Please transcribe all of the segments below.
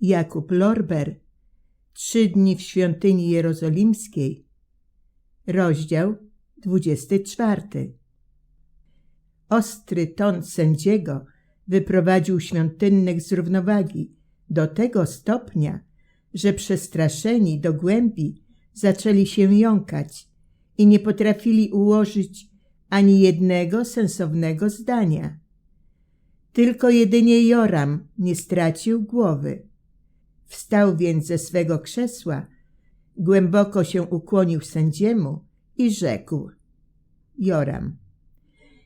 Jakub Lorber Trzy dni w świątyni jerozolimskiej Rozdział 24 Ostry ton sędziego wyprowadził świątynnych z równowagi do tego stopnia, że przestraszeni do głębi zaczęli się jąkać i nie potrafili ułożyć ani jednego sensownego zdania. Tylko jedynie Joram nie stracił głowy. Wstał więc ze swego krzesła, głęboko się ukłonił sędziemu i rzekł: Joram,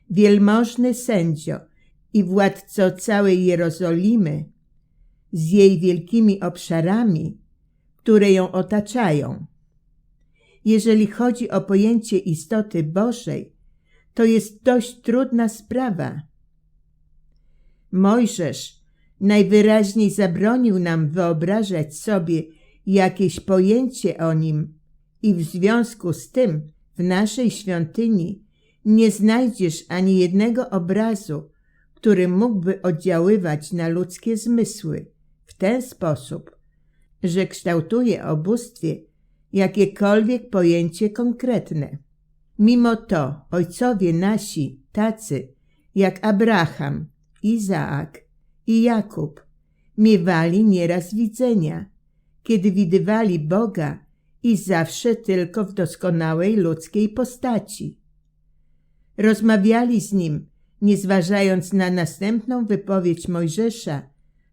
wielmożny sędzio i władco całej Jerozolimy, z jej wielkimi obszarami, które ją otaczają. Jeżeli chodzi o pojęcie istoty Bożej, to jest dość trudna sprawa. Mojżesz najwyraźniej zabronił nam wyobrażać sobie jakieś pojęcie o nim i w związku z tym w naszej świątyni nie znajdziesz ani jednego obrazu, który mógłby oddziaływać na ludzkie zmysły w ten sposób, że kształtuje o bóstwie jakiekolwiek pojęcie konkretne. Mimo to ojcowie nasi, tacy jak Abraham, Izaak i Jakub, miewali nieraz widzenia, kiedy widywali Boga i zawsze tylko w doskonałej ludzkiej postaci. Rozmawiali z Nim, nie zważając na następną wypowiedź Mojżesza,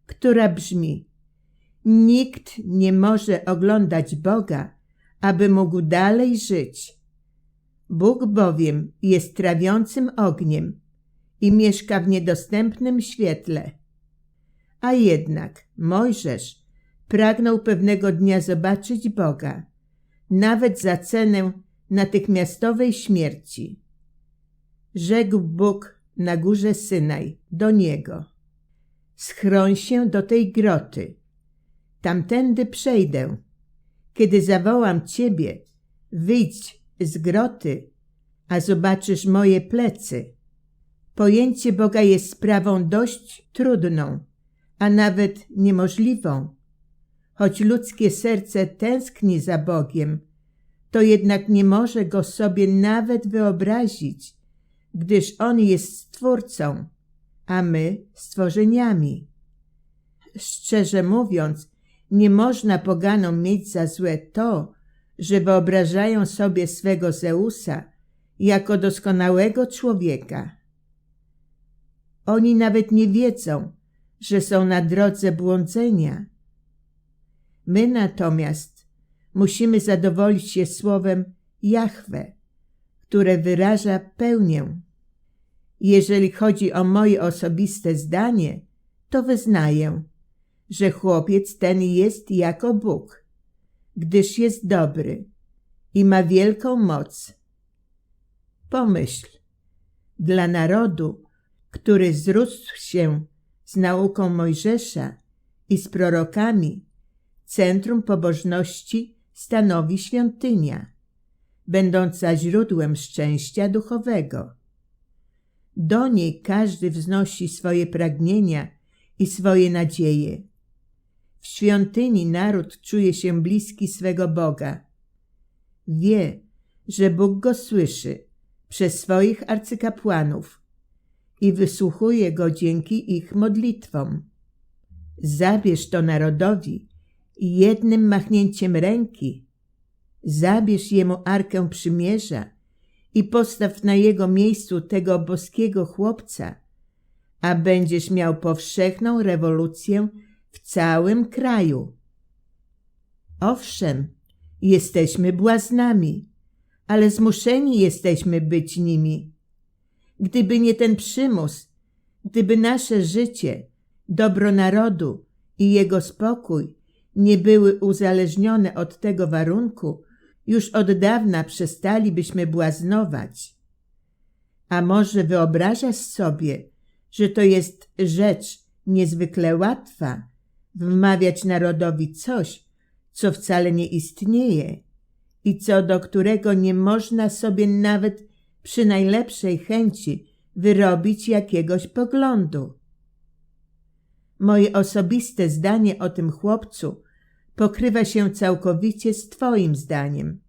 która brzmi Nikt nie może oglądać Boga, aby mógł dalej żyć. Bóg bowiem jest trawiącym ogniem i mieszka w niedostępnym świetle. A jednak Mojżesz pragnął pewnego dnia zobaczyć Boga, nawet za cenę natychmiastowej śmierci. Rzekł Bóg na górze Synaj do niego. Schroń się do tej groty. Tamtędy przejdę. Kiedy zawołam ciebie, wyjdź z groty, a zobaczysz moje plecy. Pojęcie Boga jest sprawą dość trudną, a nawet niemożliwą. Choć ludzkie serce tęskni za Bogiem, to jednak nie może go sobie nawet wyobrazić, gdyż On jest Stwórcą, a my stworzeniami. Szczerze mówiąc, nie można poganom mieć za złe to, że wyobrażają sobie swego Zeusa jako doskonałego człowieka. Oni nawet nie wiedzą, że są na drodze błądzenia. My natomiast musimy zadowolić się słowem Jahwe, które wyraża pełnię. Jeżeli chodzi o moje osobiste zdanie, to wyznaję, że chłopiec ten jest jako Bóg, gdyż jest dobry i ma wielką moc. Pomyśl, dla narodu, który zrósł się z nauką Mojżesza i z prorokami, centrum pobożności stanowi świątynia, będąca źródłem szczęścia duchowego. Do niej każdy wznosi swoje pragnienia i swoje nadzieje. W świątyni naród czuje się bliski swego Boga. Wie, że Bóg go słyszy przez swoich arcykapłanów i wysłuchuje go dzięki ich modlitwom. Zabierz to narodowi jednym machnięciem ręki. Zabierz jemu arkę przymierza i postaw na jego miejscu tego boskiego chłopca, a będziesz miał powszechną rewolucję w całym kraju. Owszem, jesteśmy błaznami, ale zmuszeni jesteśmy być nimi. Gdyby nie ten przymus, gdyby nasze życie, dobro narodu i jego spokój nie były uzależnione od tego warunku, już od dawna przestalibyśmy błaznować. A może wyobrażasz sobie, że to jest rzecz niezwykle łatwa wmawiać narodowi coś, co wcale nie istnieje i co do którego nie można sobie nawet przy najlepszej chęci wyrobić jakiegoś poglądu. Moje osobiste zdanie o tym chłopcu pokrywa się całkowicie z Twoim zdaniem.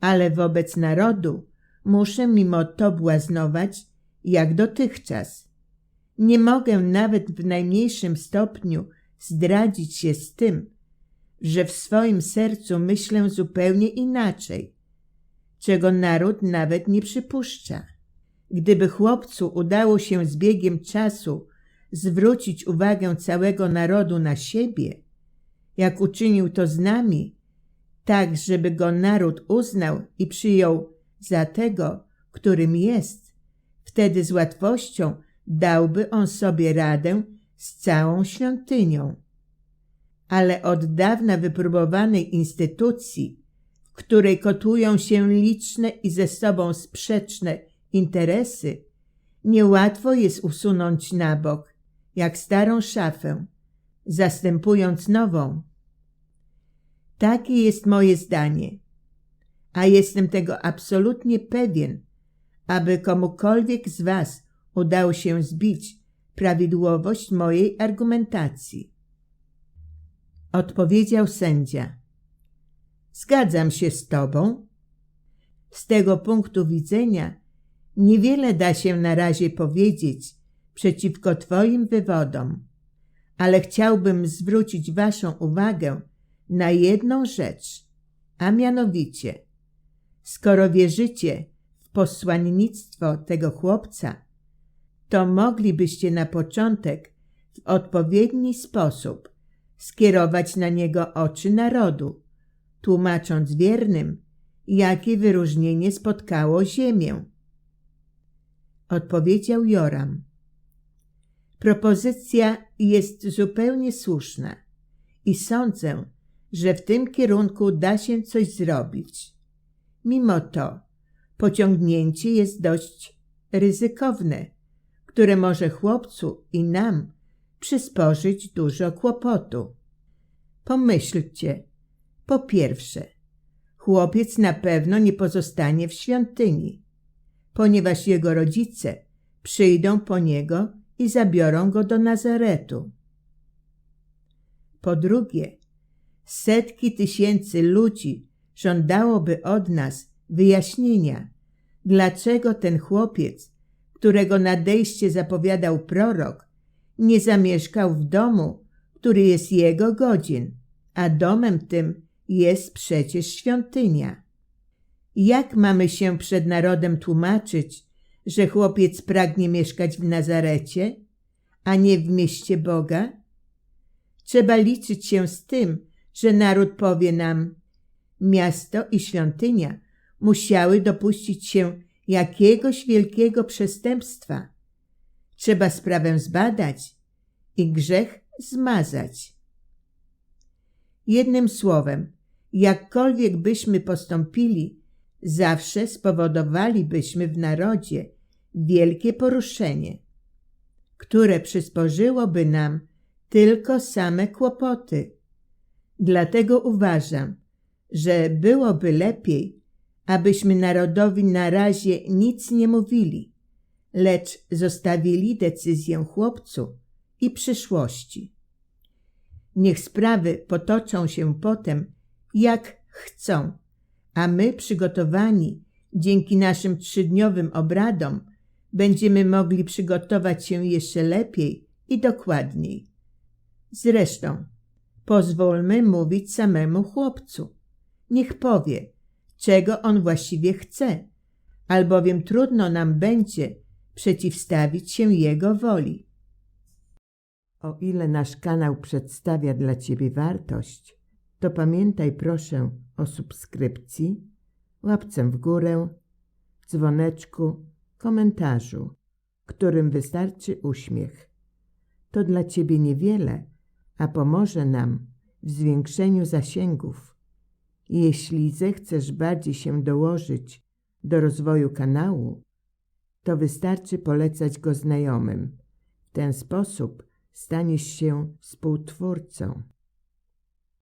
Ale wobec narodu muszę mimo to błaznować jak dotychczas. Nie mogę nawet w najmniejszym stopniu zdradzić się z tym, że w swoim sercu myślę zupełnie inaczej, czego naród nawet nie przypuszcza. Gdyby chłopcu udało się z biegiem czasu zwrócić uwagę całego narodu na siebie, jak uczynił to z nami, tak żeby go naród uznał i przyjął za tego, którym jest, wtedy z łatwością dałby on sobie radę z całą świątynią. Ale od dawna wypróbowanej instytucji, której kotują się liczne i ze sobą sprzeczne interesy, niełatwo jest usunąć na bok, jak starą szafę, zastępując nową. Takie jest moje zdanie, a jestem tego absolutnie pewien, aby komukolwiek z Was udało się zbić prawidłowość mojej argumentacji. Odpowiedział sędzia. Zgadzam się z Tobą. Z tego punktu widzenia niewiele da się na razie powiedzieć przeciwko Twoim wywodom, ale chciałbym zwrócić Waszą uwagę na jedną rzecz, a mianowicie, skoro wierzycie w posłannictwo tego chłopca, to moglibyście na początek w odpowiedni sposób skierować na niego oczy narodu, tłumacząc wiernym, jakie wyróżnienie spotkało ziemię. Odpowiedział Joram. Propozycja jest zupełnie słuszna i sądzę, że w tym kierunku da się coś zrobić. Mimo to pociągnięcie jest dość ryzykowne, które może chłopcu i nam przysporzyć dużo kłopotu. Pomyślcie, po pierwsze, chłopiec na pewno nie pozostanie w świątyni, ponieważ jego rodzice przyjdą po niego i zabiorą go do Nazaretu. Po drugie, setki tysięcy ludzi żądałoby od nas wyjaśnienia, dlaczego ten chłopiec, którego nadejście zapowiadał prorok, nie zamieszkał w domu, który jest jego godzin, a domem tym jest przecież świątynia. Jak mamy się przed narodem tłumaczyć, że chłopiec pragnie mieszkać w Nazarecie, a nie w mieście Boga? Trzeba liczyć się z tym, że naród powie nam, miasto i świątynia musiały dopuścić się jakiegoś wielkiego przestępstwa. Trzeba sprawę zbadać i grzech zmazać. Jednym słowem, jakkolwiek byśmy postąpili, zawsze spowodowalibyśmy w narodzie wielkie poruszenie, które przysporzyłoby nam tylko same kłopoty. Dlatego uważam, że byłoby lepiej, abyśmy narodowi na razie nic nie mówili, lecz zostawili decyzję chłopcu i przyszłości. Niech sprawy potoczą się potem, jak chcą, a my przygotowani dzięki naszym trzydniowym obradom będziemy mogli przygotować się jeszcze lepiej i dokładniej. Zresztą, pozwólmy mówić samemu chłopcu. Niech powie, czego on właściwie chce, albowiem trudno nam będzie przeciwstawić się jego woli. O ile nasz kanał przedstawia dla Ciebie wartość, to pamiętaj proszę o subskrypcji, łapce w górę, dzwoneczku, komentarzu, którym wystarczy uśmiech. To dla Ciebie niewiele, a pomoże nam w zwiększeniu zasięgów. Jeśli zechcesz bardziej się dołożyć do rozwoju kanału, to wystarczy polecać go znajomym. W ten sposób staniesz się współtwórcą.